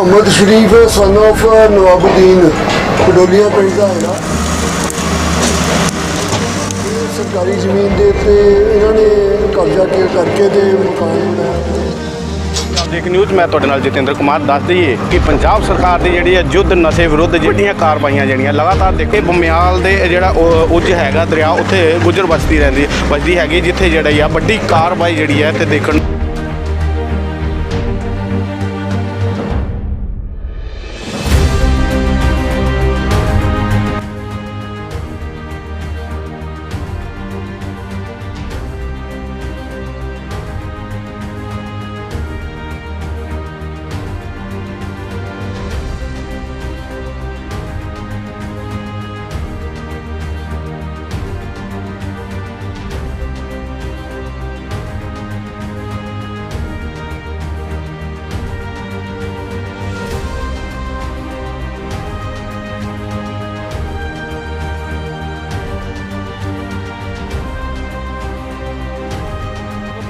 ਮੁਹੰਮਦ ਸ਼ਰੀਫ ਸਨ of ਨਵਾਬੁਦੀਨ ਪਡੋਲੀਆ ਪਿੰਡ ਦਾ ਹੈਗਾ। ਇਹ ਸਰਕਾਰੀ ਜ਼ਮੀਨ ਦੇ ਉੱਤੇ ਇਹਨਾਂ ਨੇ ਕਬਜ਼ਾ ਕੇ ਕਰਕੇ ਤੇ ਮਕਾਨ ਬਣਾਇਆ ਦੇਖ ਨਿਊਜ਼ ਮੈਂ ਤੁਹਾਡੇ ਨਾਲ ਜਤਿੰਦਰ ਕੁਮਾਰ ਦੱਸ ਦਈਏ ਕਿ ਪੰਜਾਬ ਸਰਕਾਰ ਦੀ ਜਿਹੜੀ ਹੈ ਯੁੱਧ ਨਸ਼ੇ ਵਿਰੁੱਧ ਜਿਹੜੀਆਂ ਕਾਰਵਾਈਆਂ ਜਿਹੜੀਆਂ ਲਗਾਤਾਰ ਦੇਖੇ ਬਮਿਆਲ ਦੇ ਜਿਹੜਾ ਉੱਜ ਹੈਗਾ ਦਰਿਆ, ਉੱਥੇ ਗੁਜਰ ਬਸਤੀ ਰਹਿੰਦੀ ਬਸਦੀ ਹੈਗੀ, ਜਿੱਥੇ ਜਿਹੜੀ ਆ ਵੱਡੀ ਕਾਰਵਾਈ ਜਿਹੜੀ ਹੈ ਤੇ ਦੇਖਣ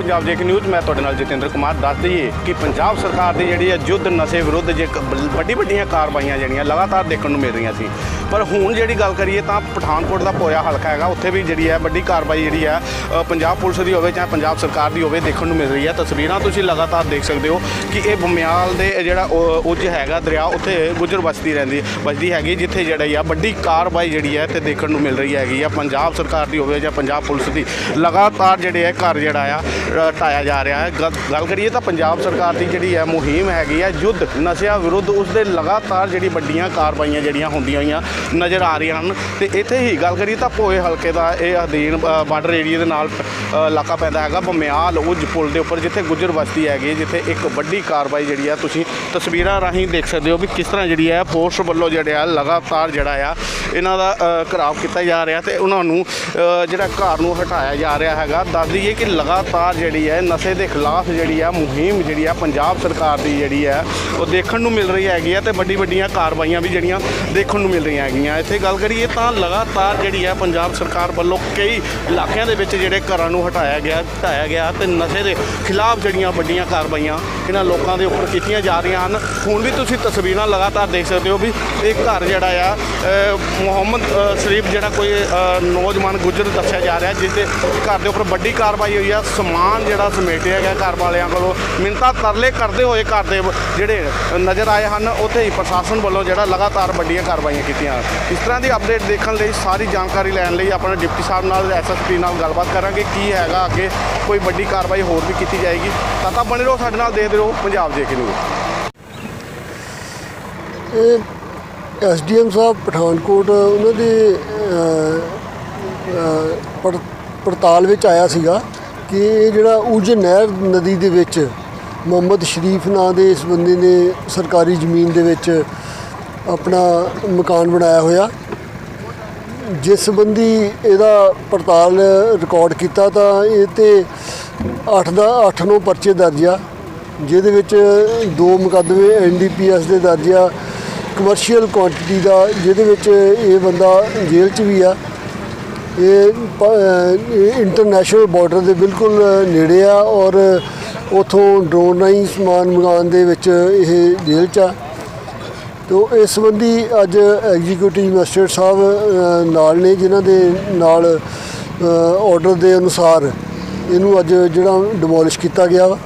ਪੰਜਾਬ ਜੇਕ ਨਿਊਜ਼ ਮੈਂ ਤੁਹਾਡੇ ਨਾਲ ਜਤਿੰਦਰ ਕੁਮਾਰ ਦੱਸ ਦਈਏ ਕਿ ਪੰਜਾਬ ਸਰਕਾਰ ਦੀ ਜਿਹੜੀ ਹੈ ਯੁੱਧ ਨਸ਼ੇ ਵਿਰੁੱਧ ਜੇ ਵੱਡੀ ਵੱਡੀਆਂ ਕਾਰਵਾਈਆਂ ਜਿਹੜੀਆਂ ਲਗਾਤਾਰ ਦੇਖਣ ਨੂੰ ਮਿਲ ਰਹੀਆਂ ਸੀ ਪਰ ਹੁਣ ਜਿਹੜੀ ਗੱਲ ਕਰੀਏ ਤਾਂ ਪਠਾਨਕੋਟ ਦਾ ਪੋਇਆ ਹਲਕਾ ਹੈਗਾ ਉੱਥੇ ਵੀ ਜਿਹੜੀ ਹੈ ਵੱਡੀ ਕਾਰਵਾਈ ਜਿਹੜੀ ਹੈ ਪੰਜਾਬ ਪੁਲਿਸ ਦੀ ਹੋਵੇ ਜਾਂ ਪੰਜਾਬ ਸਰਕਾਰ ਦੀ ਹੋਵੇ ਦੇਖਣ ਨੂੰ ਮਿਲ ਰਹੀ ਹੈ। ਤਸਵੀਰਾਂ ਤੁਸੀਂ ਲਗਾਤਾਰ ਦੇਖ ਸਕਦੇ ਹੋ ਕਿ ਇਹ ਬਮਿਆਲ ਦੇ ਜਿਹੜਾ ਉਹ ਉੱਜ ਹੈਗਾ ਦਰਿਆ ਉੱਥੇ ਗੁਜਰ ਬਸਤੀ ਰਹਿੰਦੀ ਬਸਦੀ ਹੈਗੀ ਜਿੱਥੇ ਜਿਹੜੀ ਆ ਵੱਡੀ ਕਾਰਵਾਈ ਜਿਹੜੀ ਹੈ ਤੇ ਦੇਖਣ ਨੂੰ ਮਿਲ ਰਹੀ ਹੈਗੀ ਆ। ਪੰਜਾਬ ਸਰਕਾਰ ਦੀ ਹੋਵੇ ਜਾਂ ਪੰਜਾਬ ਪੁਲਿਸ ਦੀ ਲਗਾਤਾਰ ਜਿਹੜੇ ਹੈ ਘਰ ਜਿਹੜਾ ਆ ਅ, ਢਾਇਆ ਜਾ ਰਿਹਾ ਹੈ। ਗੱਲ ਕਰੀਏ ਤਾਂ ਪੰਜਾਬ ਸਰਕਾਰ ਦੀ ਜਿਹੜੀ ਹੈ ਮੁਹਿੰਮ ਹੈਗੀ ਆ ਯੁੱਧ ਨਸ਼ਿਆਂ ਵਿਰੁੱਧ ਉਸ ਦੇ ਲਗਾਤਾਰ ਜਿਹੜੀ ਵੱਡੀਆਂ ਕਾਰਵਾਈਆਂ ਜਿਹੜੀਆਂ ਹੁੰਦੀਆਂ ਹੋਈਆਂ ਨਜ਼ਰ ਆ ਰਹੀਆਂ ਹਨ। ਤੇ ਇੱਥੇ ਹੀ ਗੱਲ ਕਰੀਏ ਤਾਂ ਭੋਏ ਹਲਕੇ ਦਾ ਇਹ ਅਧੀਨ ਬਾਰਡਰ ਏਰੀਆ ਦੇ ਨਾਲ ਇਲਾਕਾ ਪੈਂਦਾ ਹੈਗਾ ਬਮਿਆਲ ਉਜ ਪੁਲ ਦੇ ਉੱਪਰ ਜਿੱਥੇ ਗੁਜਰ ਵਸਤੀ ਹੈਗੀ ਜਿੱਥੇ ਇੱਕ ਵੱਡੀ ਕਾਰਵਾਈ ਜਿਹੜੀ ਆ ਤੁਸੀਂ ਤਸਵੀਰਾਂ ਰਾਹੀਂ ਦੇਖ ਸਕਦੇ ਹੋ ਵੀ ਕਿਸ ਤਰ੍ਹਾਂ ਜਿਹੜੀ ਹੈ ਫੋਰਸ ਵੱਲੋਂ ਜਿਹੜਾ ਆ ਲਗਾਤਾਰ ਜਿਹੜਾ ਆ ਇਹਨਾਂ ਦਾ ਅ, ਘਰਾਵ ਕੀਤਾ ਜਾ ਰਿਹਾ ਤੇ ਉਹਨਾਂ ਨੂੰ ਜਿਹੜਾ ਘਰ ਨੂੰ ਹਟਾਇਆ ਜਾ ਰਿਹਾ ਹੈਗਾ। ਦੱਸ ਦਈਏ ਕਿ ਲਗਾਤਾਰ ਜਿਹੜੀ ਹੈ ਨਸ਼ੇ ਦੇ ਖਿਲਾਫ ਜਿਹੜੀ ਆ ਮੁਹਿੰਮ ਜਿਹੜੀ ਆ ਪੰਜਾਬ ਸਰਕਾਰ ਦੀ ਜਿਹੜੀ ਹੈ ਉਹ ਦੇਖਣ ਨੂੰ ਮਿਲ ਰਹੀ ਹੈਗੀ ਆ ਤੇ ਵੱਡੀ ਵੱਡੀਆਂ ਕਾਰਵਾਈਆਂ ਵੀ ਜਿਹੜੀਆਂ ਦੇਖਣ ਨੂੰ ਮਿਲ ਰਹੀਆਂ ਹੈਗੀਆਂ ਇੱਥੇ ਗੱਲ ਕਰੀਏ ਤਾਂ ਲਗਾਤਾਰ ਜਿਹੜੀ ਹੈ ਪੰਜਾਬ ਸਰਕਾਰ ਵੱਲੋਂ ਕਈ ਇਲਾਕਿਆਂ ਦੇ ਵਿੱਚ ਜਿਹੜੇ ਘਰਾਂ ਨੂੰ ਹਟਾਇਆ ਗਿਆ ਹਟਾਇਆ ਗਿਆ ਤੇ ਨਸ਼ੇ ਦੇ ਖਿਲਾਫ ਜਿਹੜੀਆਂ ਵੱਡੀਆਂ ਕਾਰਵਾਈਆਂ ਇਹਨਾਂ ਲੋਕਾਂ ਦੇ ਉੱਪਰ ਕੀਤੀਆਂ ਜਾ ਰਹੀਆਂ ਹਨ। ਹੁਣ ਵੀ ਤੁਸੀਂ ਤਸਵੀਰਾਂ ਲਗਾਤਾਰ ਦੇਖ ਸਕਦੇ ਹੋ ਵੀ ਇਹ ਘਰ ਜਿਹੜਾ ਆ ਮੁਹੰਮਦ ਸ਼ਰੀਫ ਜਿਹੜਾ ਕੋਈ ਨੌਜਵਾਨ ਗੁਜਰ ਦੱਸਿਆ ਜਾ ਰਿਹਾ ਜਿਸ ਦੇ ਘਰ ਦੇ ਉੱਪਰ ਵੱਡੀ ਕਾਰਵਾਈ ਹੋਈ ਆ। ਸਮਾਨ ਜਿਹੜਾ ਸਮੇਟਿਆ ਗਿਆ ਘਰ ਵਾਲਿਆਂ ਕੋਲੋਂ। ਮਿੰਤਾ ਤਰਲੇ ਕਰਦੇ ਹੋਏ ਘਰ ਦੇ ਜਿਹੜੇ ਨਜ਼ਰ ਆਏ ਹਨ, ਉੱਥੇ ਹੀ ਪ੍ਰਸ਼ਾਸਨ ਵੱਲੋਂ ਜਿਹੜਾ ਲਗਾਤਾਰ ਵੱਡੀਆਂ ਕਾਰਵਾਈਆਂ ਕੀਤੀਆਂ ਇਸ ਤਰ੍ਹਾਂ ਦੀ ਅਪਡੇਟ ਦੇਖਣ ਲਈ, ਸਾਰੀ ਜਾਣਕਾਰੀ ਲੈਣ ਲਈ ਆਪਣੇ ਡਿਪਟੀ ਸਾਹਿਬ ਨਾਲ ਐਸਐਸਪੀ ਨਾਲ ਗੱਲਬਾਤ ਕਰਾਂਗੇ ਕੀ ਹੈਗਾ ਅੱਗੇ, ਕੋਈ ਵੱਡੀ ਕਾਰਵਾਈ ਹੋਰ ਵੀ ਕੀਤੀ ਜਾਏਗੀ। ਤਾਂ ਤਾਂ ਬਣੇ ਰਹੋ, ਸਾਡੇ ਨਾਲ ਦੇਖਦੇ ਰਹੋ ਪੰਜਾਬ ਜੇ ਕੇ ਨਿਊਜ਼ ਇਹ ਐਸਡੀਐਮ ਸਾਹਿਬ, ਪਠਾਨਕੋਟ, ਉਹਨਾਂ ਦੇ ਪੜ- ਪੜਤਾਲ ਵਿੱਚ ਆਇਆ ਸੀਗਾ ਕਿ ਇਹ ਜਿਹੜਾ ਉਜ ਨਹਿਰ ਨਦੀ ਦੇ ਵਿੱਚ ਮੁਹੰਮਦ ਸ਼ਰੀਫ ਨਾਂ ਦੇ ਇਸ ਬੰਦੇ ਨੇ ਸਰਕਾਰੀ ਜ਼ਮੀਨ ਦੇ ਵਿੱਚ ਆਪਣਾ ਮਕਾਨ ਬਣਾਇਆ ਹੋਇਆ। ਜਿਸ ਸੰਬੰਧੀ ਇਹਦਾ ਪੜਤਾਲ ਰਿਕਾਰਡ ਕੀਤਾ ਤਾਂ ਇਹ ਤੇ 8 ਦਾ 8 ਨੂੰ ਪਰਚੇ ਦਰਜ ਆ, ਜਿਹਦੇ ਵਿੱਚ ਦੋ ਮੁਕੱਦਮੇ ਐਨਡੀਪੀਐਸ ਦੇ ਦਰਜ ਆ ਕਮਰਸ਼ੀਅਲ ਕੁਆਂਟੀਟੀ ਦਾ, ਜਿਹਦੇ ਵਿੱਚ ਇਹ ਬੰਦਾ ਜੇਲ੍ਹ 'ਚ ਵੀ ਆ। ਇਹ ਇੰਟਰਨੈਸ਼ਨਲ ਬਾਰਡਰ ਦੇ ਬਿਲਕੁਲ ਨੇੜੇ ਆ ਔਰ ਉਥੋਂ ਡਰੋਨ ਰਾਹੀਂ ਸਮਾਨ ਮੰਗਾਉਣ ਦੇ ਵਿੱਚ ਇਹ ਜੇਲ੍ਹ 'ਚ ਆ। ਤੋ ਇਸ ਸੰਬੰਧੀ ਅੱਜ ਐਗਜ਼ੀਕਿਊਟਿਵ ਮੈਜਿਸਟਰੇਟ ਸਾਹਿਬ ਨਾਲ ਨੇ, ਜਿਨ੍ਹਾਂ ਦੇ ਨਾਲ ਆਰਡਰ ਦੇ ਅਨੁਸਾਰ ਇਹਨੂੰ ਅੱਜ ਜਿਹੜਾ ਡਿਮੋਲਿਸ਼ ਕੀਤਾ ਗਿਆ ਵਾ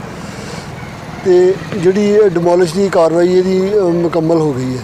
ਤੇ ਜਿਹੜੀ ਡਿਮੋਲਿਸ਼ ਦੀ ਕਾਰਵਾਈ ਇਹਦੀ ਮੁਕੰਮਲ ਹੋ ਗਈ ਹੈ।